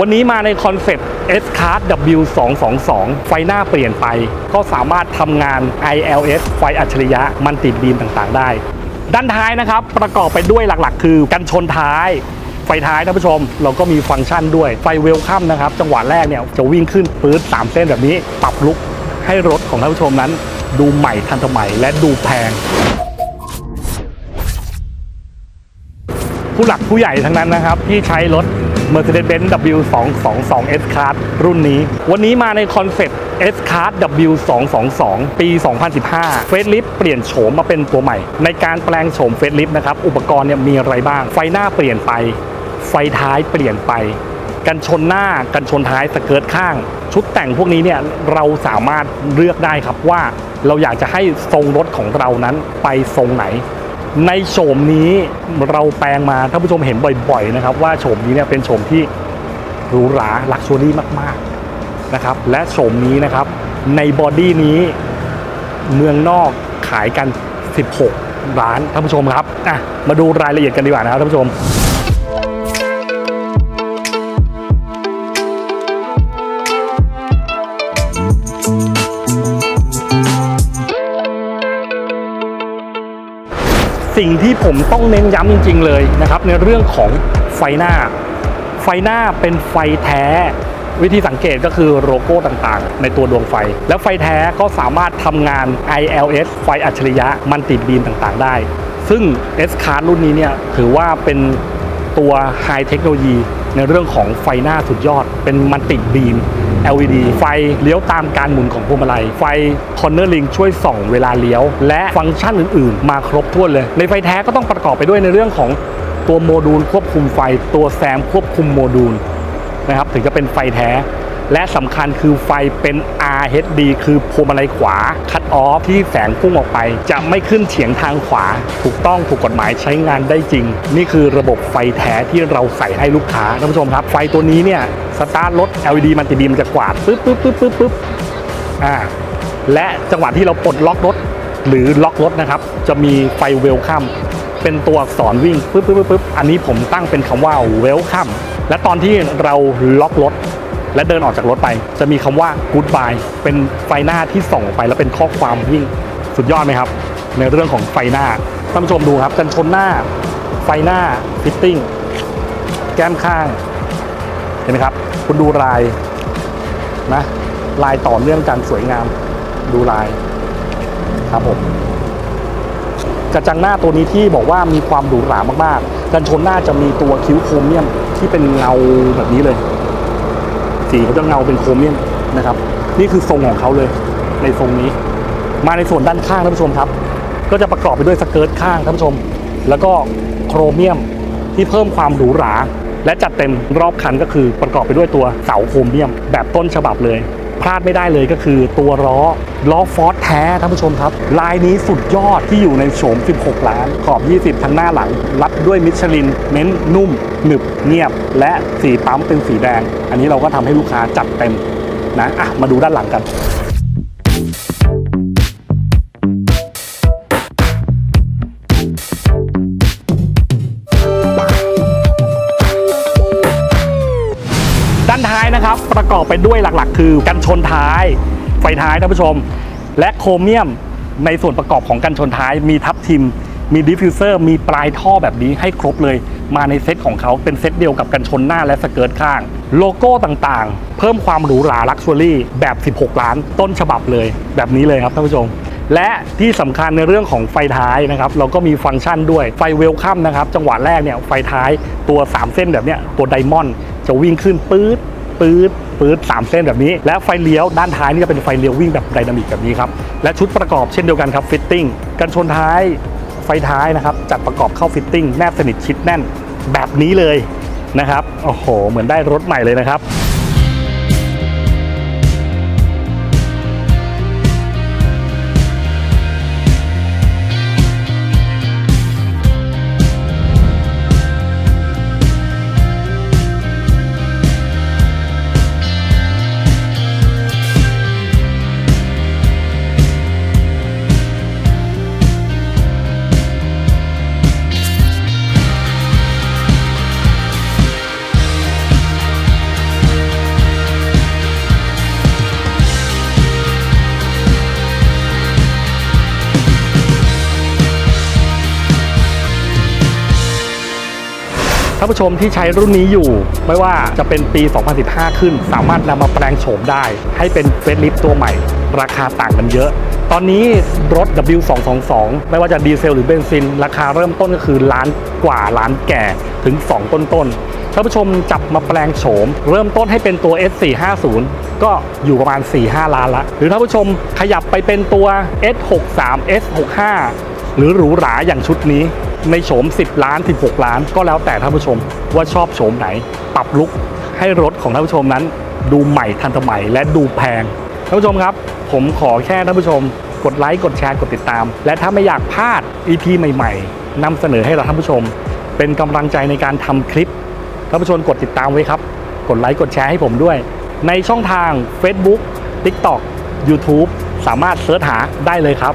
วันนี้มาในคอนเซ็ปต์ S Card W222 ไฟหน้าเปลี่ยนไป ก็สามารถทำงาน ILS ไฟอัจฉริยะมันติดบีมต่างๆ ได้ ด้านท้ายนะครับ ประกอบไปด้วยหลักๆ คือกันชนท้าย ไฟท้ายท่านผู้ชม เราก็มีฟังก์ชันด้วยไฟเวลคัมนะครับ จังหวะแรกเนี่ยจะวิ่งขึ้นปื๊ด3เส้นแบบนี้ ปรับลุกให้รถของท่านผู้ชมนั้น ดูใหม่ทันสมัยและดูแพงผู้หลักผู้ใหญ่ทั้งนั้นนะครับ ที่ใช้รถ Mercedes-Benz W222 S Class รุ่นนี้ วันนี้มาในคอนเซ็ปต์ S Class W222 ปี 2015 เฟสลิฟเปลี่ยนโฉมมาเป็นตัวใหม่ ในการแปลงโฉมเฟสลิฟนะครับ อุปกรณ์เนี่ยมีอะไรบ้าง ไฟหน้าเปลี่ยนไป ไฟท้ายเปลี่ยนไป กันชนหน้า กันชนท้ายสเกิร์ตข้าง ชุดแต่งพวกนี้เนี่ยเราสามารถเลือกได้ครับว่า เราอยากจะให้ทรงรถของเรานั้นไปทรงไหน ในโฉมนี้เราแปลงมาท่านผู้ชมเห็นบ่อยๆนะครับ ว่าโฉมนี้เนี่ยเป็นโฉมที่หรูหราลักชัวรี่มากๆนะครับ และโฉมนี้นะครับในบอดี้นี้เมืองนอกขายกัน 16ร้านท่านผู้ชมครับอะมาดูรายละเอียดกันดีกว่านะครับท่านผู้ชม สิ่งที่ผมต้องเน้นย้ำจริง ๆ เลยนะครับ ในเรื่องของไฟหน้า ไฟหน้าเป็นไฟแท้ วิธีสังเกตก็คือโลโก้ต่างๆ ในตัวดวงไฟ แล้วไฟแท้ก็สามารถทำงาน ILS ไฟอัจฉริยะมันติดบีมต่างๆ ได้ ซึ่ง S Card รุ่นนี้เนี่ยถือว่าเป็นตัวไฮเทคโนโลยีในเรื่องของไฟหน้าสุดยอดเป็นมันติดบีม LED ไฟเลี้ยวตามการหมุนของพวงมาลัย ไฟคอนเนอร์ลิงช่วยส่องเวลาเลี้ยว และฟังก์ชันอื่น ๆ มาครบถ้วนเลย ในไฟแท้ก็ต้องประกอบไปด้วยในเรื่องของตัวโมดูลควบคุมไฟ ตัวแซมควบคุมโมดูลนะครับถึงจะเป็นไฟแท้ และสำคัญคือไฟเป็น RHD คือพวงมาลัยขวาคัดออฟที่แสงพุ่งออกไป จะไม่ขึ้นเฉียงทางขวา ถูกต้องถูกกฎหมายใช้งานได้จริง นี่คือระบบไฟแท้ที่เราใส่ให้ลูกค้าท่านผู้ชมครับ ไฟตัวนี้เนี่ยสตาร์ทรถ LED มันติบีมันจะกวาดปึ๊บปึ๊บปึ๊บปึ๊บปึ๊บอ่าและจังหวะที่เราปลดล็อกรถหรือล็อกรถนะครับ จะมีไฟเวลคัมเป็นตัวอักษรวิ่งปึ๊บปึ๊บปึ๊บปึ๊บอันนี้ผมตั้งเป็นคำว่าเวลคัมและตอนที่เราล็อกรถ และเดินออกจากรถไป จะมีคำว่า goodbye เป็นไฟหน้าที่ส่องไปแล้วเป็นข้อความวิ่งสุดยอดไหมครับ ในเรื่องของไฟหน้าท่านผู้ชมดูครับกันชนหน้า ไฟหน้าฟิตติ้งแก้มข้าง เห็นไหมครับ คุณดูลายนะลายต่อเนื่องกันสวยงามดูลายครับผมกระจังหน้าตัวนี้ที่บอกว่ามีความหรูหรามากๆ กันชนหน้าจะมีตัวคิ้วโครเมียมที่เป็นเงาแบบนี้เลย สีเขาจะเงาเป็นโครเมียมนะครับ นี่คือทรงของเขาเลยในทรงนี้ มาในส่วนด้านข้างท่านผู้ชมครับ ก็จะประกอบไปด้วยสเกิร์ตข้างท่านผู้ชม แล้วก็โครเมียมที่เพิ่มความหรูหรา และจัดเต็มรอบคันก็คือประกอบไปด้วยตัวเสาโครเมียม แบบต้นฉบับเลย พลาดไม่ได้เลยก็คือตัวล้อล้อฟอร์ดแท้ท่านผู้ชมครับ ลายนี้สุดยอดที่อยู่ในโฉม 16 ล้าน ขอบ 20 ทั้งหน้าหลัง รัดด้วยมิชลิน เน้นนุ่ม หนึบเงียบ และสีปั๊มเป็นสีแดง อันนี้เราก็ทำให้ลูกค้าจัดเต็มนะอะมาดูด้านหลังกัน ประกอบไปด้วยหลักๆ คือกันชนท้ายไฟท้ายท่านผู้ชม และโครเมียมในส่วนประกอบของกันชนท้ายมีทับทิม มีดิฟฟิวเซอร์ มีปลายท่อแบบนี้ให้ครบเลย มาในเซตของเขาเป็นเซตเดียวกับกันชนหน้าและสเกิร์ตข้าง โลโก้ต่างๆ เพิ่มความหรูหราลักชัวรี่แบบ 16 ล้านต้นฉบับเลย แบบนี้เลยครับท่านผู้ชมและที่สำคัญในเรื่องของไฟท้ายนะครับ เราก็มีฟังก์ชันด้วยไฟเวลคัมนะครับ จังหวะแรกเนี่ยไฟท้ายตัว 3 เส้นแบบเนี้ยตัวไดมอนด์จะวิ่งขึ้นปื๊ด ปื๊ดปื๊ดสามเส้นแบบนี้ และไฟเลี้ยวด้านท้ายนี่จะเป็นไฟเลี้ยววิ่งแบบไดนามิกแบบนี้ครับ และชุดประกอบเช่นเดียวกันครับฟิตติ้งกันชนท้ายไฟท้ายนะครับ จัดประกอบเข้าฟิตติ้งแนบสนิทชิดแน่นแบบนี้เลยนะครับ โอ้โห เหมือนได้รถใหม่เลยนะครับานผู้ชมที่ใช้รุ่นนี้อยู่ ไม่ว่าจะเป็นปี 2015 ขึ้น สามารถนำมาแปลงโฉมได้ ให้เป็นเฟสลิฟตัวใหม่ ราคาต่างกันเยอะ ตอนนี้รถ W222 ไม่ว่าจะดีเซลหรือเบนซิน ราคาเริ่มต้นก็คือล้านกว่าล้านแก่ถึง 2 ต้นต้นๆท่านผู้ชมจับมาแปลงโฉม เริ่มต้นให้เป็นตัว S450 ก็อยู่ประมาณ 4-5 ล้านละ หรือท่านผู้ชมขยับไปเป็นตัว S63 S65 หรือหรูหราอย่างชุดนี้ ในโฉม 10 ล้าน 16 ล้าน ก็แล้วแต่ท่านผู้ชมว่าชอบโฉมไหน ปรับลุกให้รถของท่านผู้ชมนั้น ดูใหม่ทันสมัยและดูแพงท่านผู้ชมครับ ผมขอแค่ท่านผู้ชม กดไลค์กดแชร์กดติดตาม และถ้าไม่อยากพลาด EP ใหม่ ๆนำเสนอให้เราท่านผู้ชม เป็นกำลังใจในการทำคลิปท่านผู้ชมกดติดตามไว้ครับ กดไลค์กดแชร์ให้ผมด้วย ในช่องทาง Facebook TikTok YouTube สามารถเสิร์ชหาได้เลยครับ